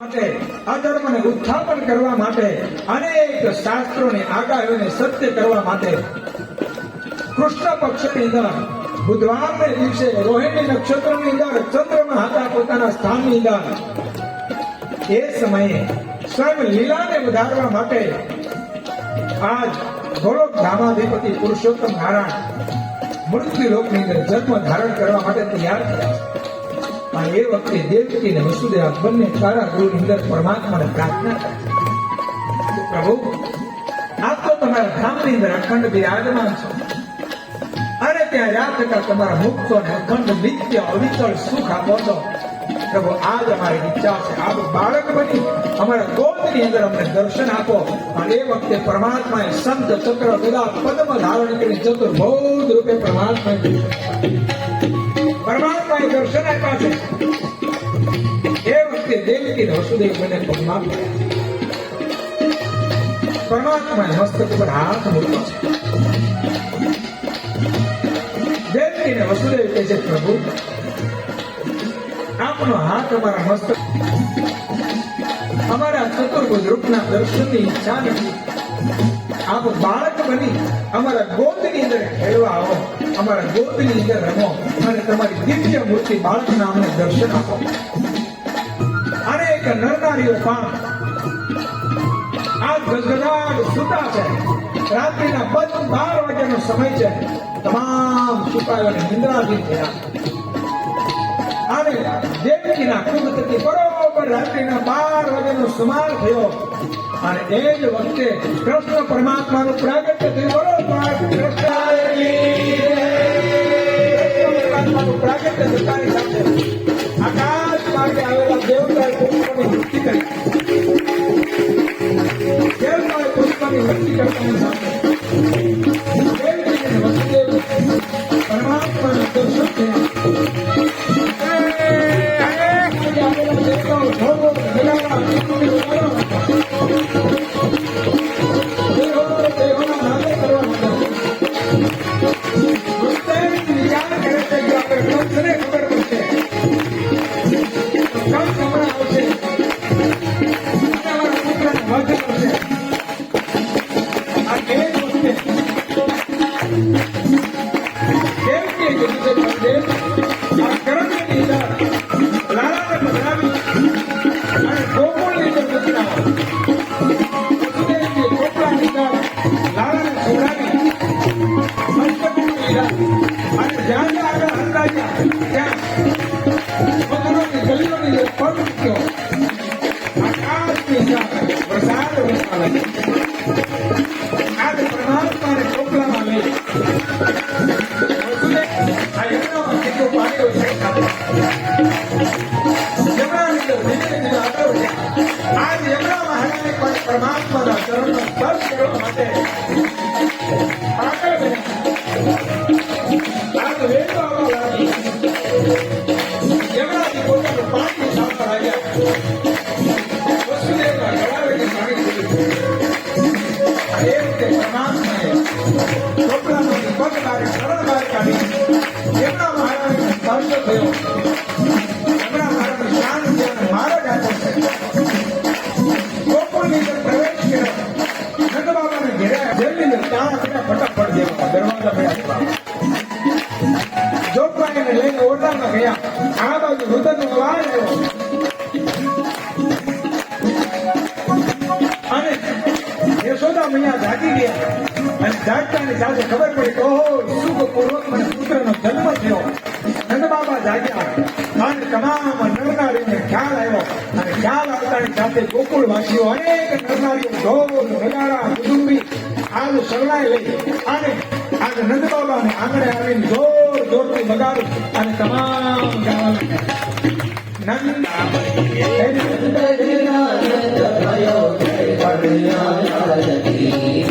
માટે અધર્મને ઉત્થાપન કરવા માટે અનેક શાસ્ત્રોની, આગાહીઓને સત્ય કરવા માટે કૃષ્ણ પક્ષની અંદર, બુધવારને દિવસે રોહિણી નક્ષત્રની અંદર ચંદ્રમાં હતા પોતાના સ્થાનની અંદર. એ સમયે સ્વયં લીલાને વધારવા માટે આજ ગોલોક ધામાધિપતિ પુરુષોત્તમ નારાયણ મૃત્યુ લોકની અંદર જન્મ ધારણ કરવા માટે તૈયાર થયા છે. પણ એ વખતે દેવકી ને વસુદેવ બંને કારાગૃહની અંદર પરમાત્માને પ્રાર્થના કરી પ્રભુ આપ તો તમારા ધામની અંદર અખંડ બિરાજમાન છો. અને ત્યાં રાત થતા તમારા મુક્તો ને અખંડ નિત્ય અવિચળ સુખ આપો છો. પ્રભુ, આજ અમારી ઈચ્છા છે. આપ બાળક બની અમારા ગોદની અંદર અમને દર્શન આપો. અને એ વખતે પરમાત્માએ સંત ચક્ર ગદા પદ્મ ધારણ કરી ચતુર્ભુજ રૂપે પરમાત્માએ પરમાત્માએ દર્શન આપ્યા છે એ વખતે દેવકી વસુદેવ મને પગમાં પડ્યા મસ્તક પર હાથ મૂક્યો છે. દેવકીને વસુદેવ કહે છે, પ્રભુ, આપનો હાથ અમારા મસ્તક અમારા ચતુર્ભુજ રૂપના દર્શનની ઈચ્છા નથી. આપ બાળક બની અમારા ગોદની અંદર ખેડવા આવો. અમારા ગોપની અંદર અને તમારી દિવ્ય મૂર્તિ બાળકના અમને દર્શન આપો. અનેક નરનારીઓ પણ આ ગજગજાટ સુતા છે. રાત્રિના બધ બાર વાગ્યાનો સમય છે. તમામ સુકાયોને નિંદ્રાધીન થયા. અને દેવકીના કુંભ બરોબર રાત્રિના બાર વાગ્યાનો સમાર થયો. અને એ જ વખતે કૃષ્ણ પરમાત્માનું પ્રાગટ્ય થયું. બરોબર प्रागट्य सुखाने सांगते आकाश मागे आलेला देव काय ఆయన జాగ్రత్త. ಜೋಪಾನ ಒಳ್ಳೆ ಕೈಯ ಆದಾಗ ಹುದ್ದನ್ನು મૈયા જાગી ગયા. અને જાગતાની જાતે ખબર પડી કે શુભ પૂર્વક મને પુત્રનો જન્મ થયો. નંદ બાબા જાગ્યા. અને તમામ નરનારીઓને ખ્યાલ આવ્યો. અને ખ્યાલ આવતાની સાથે ગોકુળવાસીઓ અનેક નરનારીઓ ઢોલ નગારા, કુટુંબી આજ શરણાઈ લઈ અને આજ નંદ બાબાને આંગણે આવીને જોર જોરથી બગાડું અને તમામ ગાવા يا